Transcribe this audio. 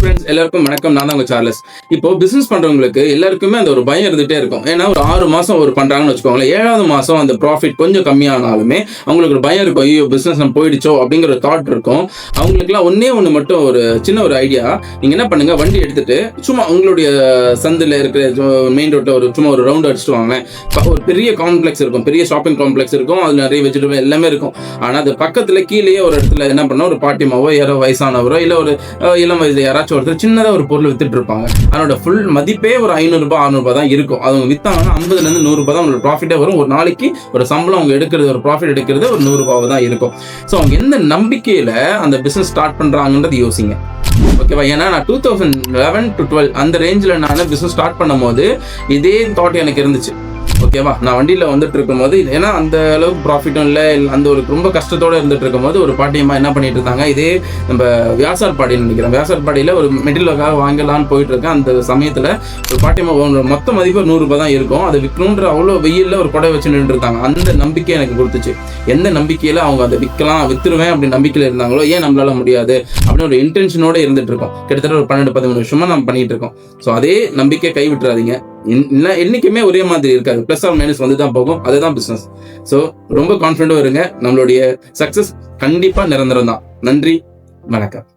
Friends எல்லாருக்கும் வணக்கம். நான் தான் உங்க சார்லஸ் இப்போ பிசினஸ் பண்றவங்களுக்கு எல்லாருக்குமே அந்த ஒரு பயம் இருந்துட்டே இருக்கும். ஏன்னா ஒரு ஆறு மாசம் ஒரு பண்றாங்கன்னு வச்சுக்கோங்களேன். ஏழாவது மாசம் அந்த ப்ராஃபிட் கொஞ்சம் கம்மியானாலுமே அவங்களுக்கு ஒரு பயம் இருக்கும். ஐயோ பிசினஸ் நம்ம போயிடுச்சோ அப்படிங்கிற ஒரு தாட் இருக்கும். அவங்களுக்குலாம் ஒன்னே ஒன்று மட்டும் ஒரு சின்ன ஒரு ஐடியா நீங்க என்ன பண்ணுங்க வண்டி எடுத்துட்டு சும்மா உங்களுடைய சந்தில் இருக்கிற மெயின் ரோட்ல ஒரு சும்மா ஒரு ரவுண்ட் அடிச்சுட்டு வாங்க ஒரு பெரிய காம்ப்ளெக்ஸ் இருக்கும். பெரிய ஷாப்பிங் காம்ப்ளெக்ஸ் இருக்கும். அதுல நிறைய வெஜிடபிள் எல்லாமே இருக்கும். ஆனா அது பக்கத்துல கீழேயே ஒரு இடத்துல என்ன பண்ணோம் ஒரு பாட்டிமாவோ யாரோ வயசானவரோ இல்ல ஒரு இளம் வயசு யாராச்சும் ஒருத்தர் சின்னதாக ஒரு பொருள் வித்துட்டு இருப்பாங்க. அதனோட ஃபுல் மதிப்பே ஒரு ஐநூறுரூபா அறுநூறுபா தான் இருக்கும். அவங்க வித்தாங்கன்னா ஐம்பதுலேருந்து நூறுரூபா தான் அவங்களோட ப்ராஃபிட்டே வரும். ஒரு நாளைக்கு ஒரு சம்பளம் அவங்க எடுக்கிறது ஒரு ப்ராஃபிட் எடுக்கிறது ஒரு நூறுரூபாவை தான் இருக்கும். ஸோ அவங்க எந்த நம்பிக்கையில் அந்த பிஸ்னஸ் ஸ்டார்ட் பண்ணுறாங்கன்றது யோசிங்க. ஓகேவா ஏன்னா நான் two thousand eleven to twelve அந்த ரேஞ்சில் நான் பிஸ்னஸ் ஸ்டார்ட் பண்ணும்போது இதே தாட் எனக்கு இருந்துச்சு. ஓகேவா? நான் வண்டியில் வந்துட்டு இருக்கும்போது ஏன்னா அந்த அளவுக்கு ப்ராஃபிட்டும் இல்லை அந்த ஒரு ரொம்ப கஷ்டத்தோட இருந்துட்டு இருக்கும்போது ஒரு பாட்டியம்மா என்ன பண்ணிட்டு இருந்தாங்க இதே நம்ம வியாசார் பாடின்னு நினைக்கிறேன். வியாசார் பாடியில் ஒரு மெட்டீரியலுக்காக வாங்கலாம்னு போயிட்டு இருக்கேன் அந்த சமயத்தில் ஒரு பாட்டியம்மா மொத்த மதிப்பு நூறுரூபா தான் இருக்கும். அதை விற்கணுன்ற அவ்வளோ வெயிலில் ஒரு கொடை வச்சு நின்றுருக்காங்க அந்த நம்பிக்கை எனக்கு கொடுத்துச்சு. எந்த நம்பிக்கையில் அவங்க அதை விற்கலாம் வித்துருவேன் அப்படி நம்பிக்கையில் இருந்தாங்களோ ஏன் நம்மளால முடியாது? அப்படின்னு ஒரு இன்டென்ஷனோட இருந்துட்டு இருக்கோம் கிட்டத்தட்ட ஒரு பன்னெண்டு பதிமூணு வருஷமாக நம்ம பண்ணிட்டு இருக்கோம் ஸோ அதே நம்பிக்கை கை விட்டுறாதீங்க என்னைக்குமே ஒரே மாதிரி இருக்காது. ப்ளஸ் ஆர் மைனஸ் வந்து தான் போகும். அதுதான் பிஸ்னஸ் ஸோ ரொம்ப கான்ஃபிடென்ட்டாக இருங்க. நம்மளுடைய சக்ஸஸ் கண்டிப்பாக நிரந்தரம் தான். நன்றி. வணக்கம்.